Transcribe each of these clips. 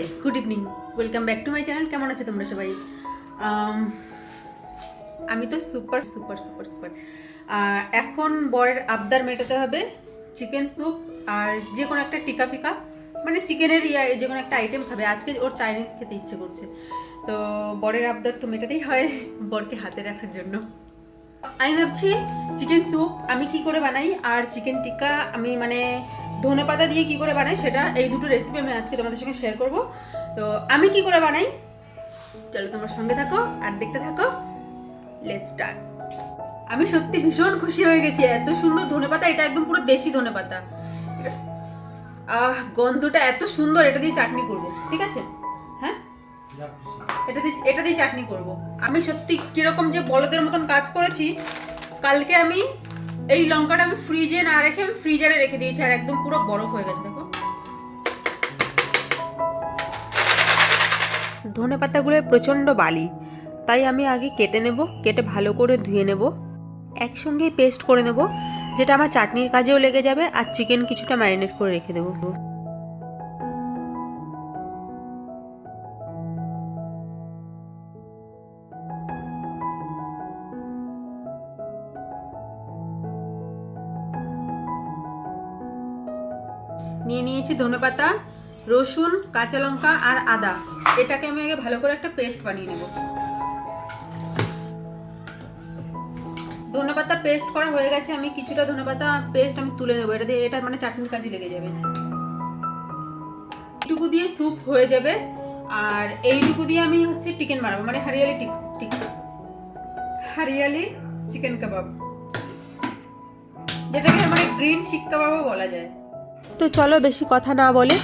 Guys good evening welcome back to my channel কেমন আছে তোমরা সবাই? Um, আমি তো সুপার সুপার সুপার সুপার এখন বরের আবদার মেটাতে হবে চিকেন স্যুপ আর যে কোনো একটা টিকা পিকা মানে চিকেনের ইয়া যে কোনো একটা আইটেম খাবে। আজকে ওর চাইনিজ খেতে ইচ্ছে করছে। তো বরের আবদার তো মেটাতেই হয় বরকে হাতে রাখার জন্য। আমি ভাবছি চিকেন স্যুপ আমি কি করে বানাই আর চিকেন টিক্কা আমি মানে ধনে পাতা দিয়ে কি করে বানাই সেটা এই দুটো রেসিপি আমি আজকে তোমাদের সঙ্গে শেয়ার করব। তো আমি কি করে বানাই? চলো তোমার সঙ্গে থাকো আর দেখতে থাকো। লেটস স্টার্ট আমি সত্যি ভীষণ খুশি হয়ে গেছি, এত সুন্দর ধনে পাতা এটা একদম পুরো দেশি ধনে পাতা আহ, গন্ধটা এত সুন্দর, এটা দিয়ে চাটনি করব, ঠিক আছে? হ্যাঁ? এটা দিয়ে এটা দিয়ে চাটনি করব। আমি সত্যি কীরকম যে বলদের মতন কাজ করেছি, কালকে আমি এই লঙ্কাটা আমি ফ্রিজে না রেখে আমি ফ্রিজারে রেখে দিয়েছি আর একদম পুরো বরফ হয়ে গেছে, দেখো। ধনে পাতাগুলোয় প্রচণ্ড বালি, তাই আমি আগে কেটে নেব, কেটে ভালো করে ধুয়ে নেব। একসঙ্গেই পেস্ট করে নেব, যেটা আমার চাটনির কাজেও লেগে যাবে আর চিকেন কিছুটা ম্যারিনেট করে রেখে দেবো। নিয়ে নিয়েছি ধনেপাতা রসুন, কাঁচা লঙ্কা আর আদা। এটাকে আমি আগে ভালো করে একটা পেস্ট বানিয়ে নেব। ধনেপাতা পেস্ট করা হয়ে গেছে, আমি কিছুটা ধনেপাতা পেস্ট আমি তুলে নেব। এটা দিয়ে এটা মানে চাটনির কাজে লেগে যাবে। এইটুকু দিয়ে স্যুপ হয়ে যাবে। আর এইটুকু দিয়ে আমি হচ্ছে চিকেন বানাবো মানে hariyali tick tick, hariyali chicken কাবাব। যেটাকে মানে গ্রিন শিক কাবাবও বলা যায়। তো চলো বেশি কথা না বলে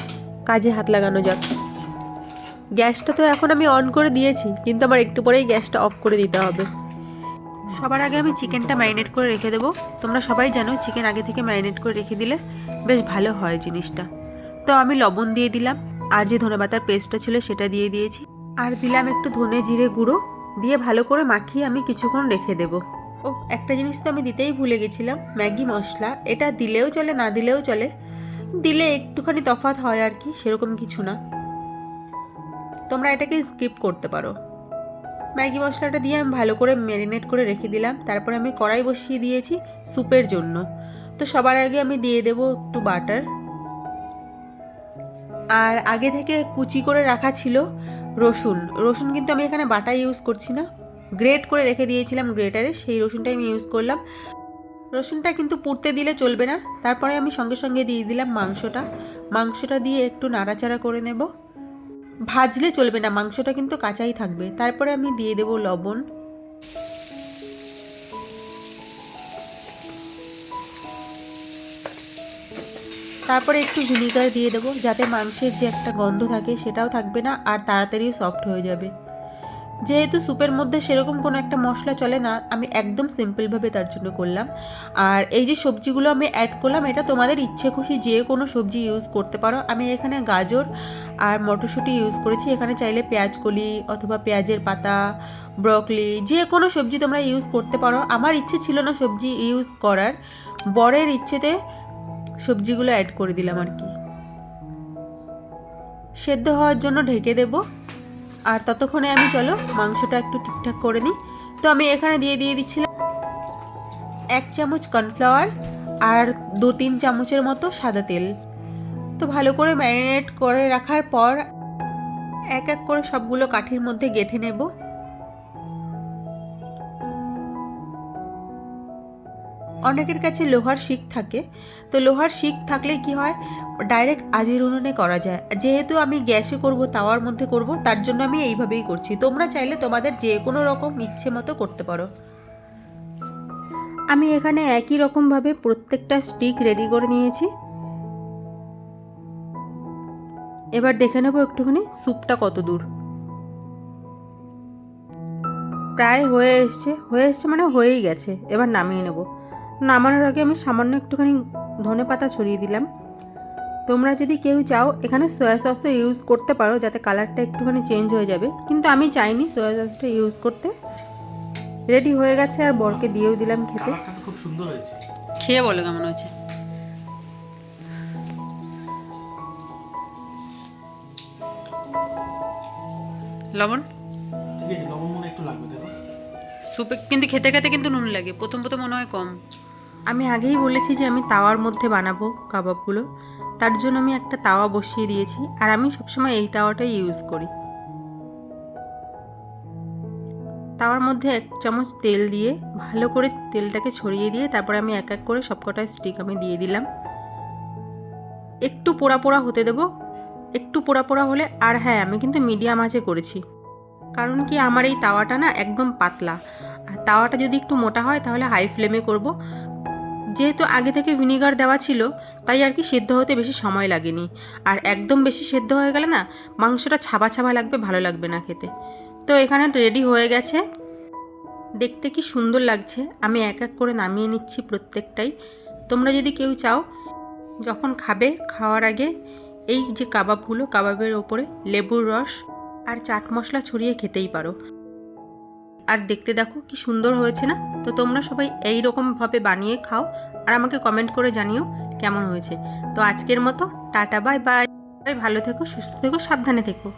কাজে হাত লাগানো যাক। গ্যাসটা তো এখন আমি অন করে দিয়েছি, কিন্তু আমার একটু পরেই গ্যাসটা অফ করে দিতে হবে। সবার আগে আমি চিকেনটা ম্যারিনেট করে রেখে দেবো। তোমরা সবাই জানো চিকেন আগে থেকে ম্যারিনেট করে রেখে দিলে বেশ ভালো হয় জিনিসটা। তো আমি লবণ দিয়ে দিলাম, আর যে ধনেপাতার পেস্টটা ছিল সেটা দিয়ে দিয়েছি। আর দিলাম একটু ধনে জিরে গুঁড়ো, দিয়ে ভালো করে মাখিয়ে আমি কিছুক্ষণ রেখে দেবো। ও, একটা জিনিস তো আমি দিতেই ভুলে গেছিলাম, ম্যাগি মশলা, এটা দিলেও চলে, না দিলেও চলে। দিলে একটুখানি তফাৎ হয় আর কি, সেরকম কিছু না। তোমরা এটাকে স্কিপ করতে পারো। ম্যাগি মশলাটা দিয়ে আমি ভালো করে ম্যারিনেট করে রেখে দিলাম। তারপরে আমি কড়াই বসিয়ে দিয়েছি স্যুপের জন্য। তো সবার আগে আমি দিয়ে দেবো একটু বাটার আর আগে থেকে কুচি করে রাখা ছিল রসুন। রসুন কিন্তু আমি এখানে বাটা ইউজ করছি না। গ্রেট করে রেখে দিয়েছিলাম গ্রেটারে সেই রসুনটাই আমি ইউজ করলাম। রসুনটা কিন্তু পুড়তে দিলে চলবে না। তারপরে আমি সঙ্গে সঙ্গে দিয়ে দিলাম মাংসটা। মাংসটা দিয়ে একটু নাড়াচাড়া করে নেব। ভাজলে চলবে না, মাংসটা কিন্তু কাঁচাই থাকবে। তারপরে আমি দিয়ে দেব লবণ। তারপরে একটু ভিনিগার দিয়ে দেবো, যাতে মাংসের যে একটা গন্ধ থাকে সেটাও থাকবে না, আর তাড়াতাড়ি সফট হয়ে যাবে। যেহেতু স্যুপের মধ্যে সেরকম কোনো একটা মশলা চলে না, আমি একদম সিম্পলভাবে তার জন্য করলাম। আর এই যে সবজিগুলো আমি অ্যাড করলাম, এটা তোমাদের ইচ্ছে খুশি যে কোনো সবজি ইউজ করতে পারো। আমি এখানে গাজর আর মটরশুঁটি ইউজ করেছি। এখানে চাইলে পেঁয়াজ কলি অথবা পেঁয়াজের পাতা ব্রকলি যে কোনো সবজি তোমরা ইউজ করতে পারো। আমার ইচ্ছে ছিল না সবজি ইউজ করার। বরের ইচ্ছেতে সবজিগুলো অ্যাড করে দিলাম আর কি। সেদ্ধ হওয়ার জন্য ঢেকে দেবো। আর ততক্ষণে আমি, চলো, মাংসটা একটু ঠিকঠাক করে নিই। তো আমি এখানে দিয়ে দিয়ে দিচ্ছিলাম এক চামচ কর্নফ্লাওয়ার আর দু, তিন চামচের মতো সাদা তেল। তো ভালো করে ম্যারিনেট করে রাখার পর এক এক করে সবগুলো কাঠির মধ্যে গেঁথে নেব। অনেকের কাছে লোহার শিক থাকে। তো লোহার শিক থাকলে কি হয়? ডাইরেক্ট আজির উনুনে করা যায়। যেহেতু আমি গ্যাসে করব, তাওয়ার মধ্যে করব, তার জন্য আমি এইভাবেই করছি। তোমরা চাইলে তোমাদের যে কোনো রকম ইচ্ছে মতো করতে পারো। আমি এখানে একই রকমভাবে প্রত্যেকটা স্টিক রেডি করে নিয়েছি। এবার দেখে নেব একটুখানি স্যুপটা কত দূর প্রায় হয়ে এসছে হয়ে এসছে মানে হয়েই গেছে। এবার নামিয়ে নেব। নামানোর আগে আমি সামান্য একটুখানি ধনে পাতা ছড়িয়ে দিলাম। তোমরা যদি কেউ চাও এখানে সয়া সসও ইউজ করতে পারো যাতে কালারটা একটুখানি চেঞ্জ হয়ে যাবে। কিন্তু আমি চাইনি সয়া সসটা ইউজ করতে। রেডি হয়ে গেছে আর বরকে দিয়েও দিলাম খেতে। খুব সুন্দর হয়েছে। খেয়ে বলো কেমন হয়েছে? লবণ? ঠিক আছে লবণ মনে একটু লাগবে দেখো। সুপে কিন্তু খেতে খেতে কিন্তু নুন লাগে। প্রথম প্রথম মনে হয় কম। আমি আগেই বলেছি যে আমি তাওয়ার মধ্যে বানাবো কাবাবগুলো। তার জন্য আমি একটা তাওয়া বসিয়ে দিয়েছি আর আমি সবসময় এই তাওয়াটাই ইউজ করি। তাওয়ার মধ্যে এক চামচ তেল দিয়ে, ভালো করে তেলটাকে ছড়িয়ে দিয়ে তারপরে আমি এক এক করে সবকটা স্টিক আমি দিয়ে দিলাম। একটু পোড়া পোড়া হতে দেবো। একটু পোড়া পোড়া হলে আর হ্যাঁ আমি কিন্তু মিডিয়াম আঁচে করেছি। কারণ কি, আমার এই তাওয়াটা না একদম পাতলা। আর তাওয়াটা যদি একটু মোটা হয় তাহলে হাই ফ্লেমে করব। যেহেতু আগে থেকে ভিনিগার দেওয়া ছিল, তাই আর কি সেদ্ধ হতে বেশি সময় লাগেনি। আর একদম বেশি সেদ্ধ হয়ে গেলে না, মাংসটা ছাবা ছাবা লাগবে, ভালো লাগবে না খেতে। তো এখানে রেডি হয়ে গেছে। দেখতে কি সুন্দর লাগছে। আমি এক এক করে নামিয়ে নিচ্ছি প্রত্যেকটাই। তোমরা যদি কেউ চাও, যখন খাবে, খাওয়ার আগে এই যে কাবাবগুলো, কাবাবের ওপরে লেবুর রস আর চাট মশলা ছড়িয়ে খেতেই পারো। আর দেখতে দেখো কি সুন্দর হয়েছে না? তো তোমরা সবাই এই রকমভাবে বানিয়ে খাও আর আমাকে কমেন্ট করে জানিও কেমন হয়েছে। তো আজকের মতো, টাটা বাই বাই ভালো থেকো, সুস্থ থেকো, সাবধানে থেকো।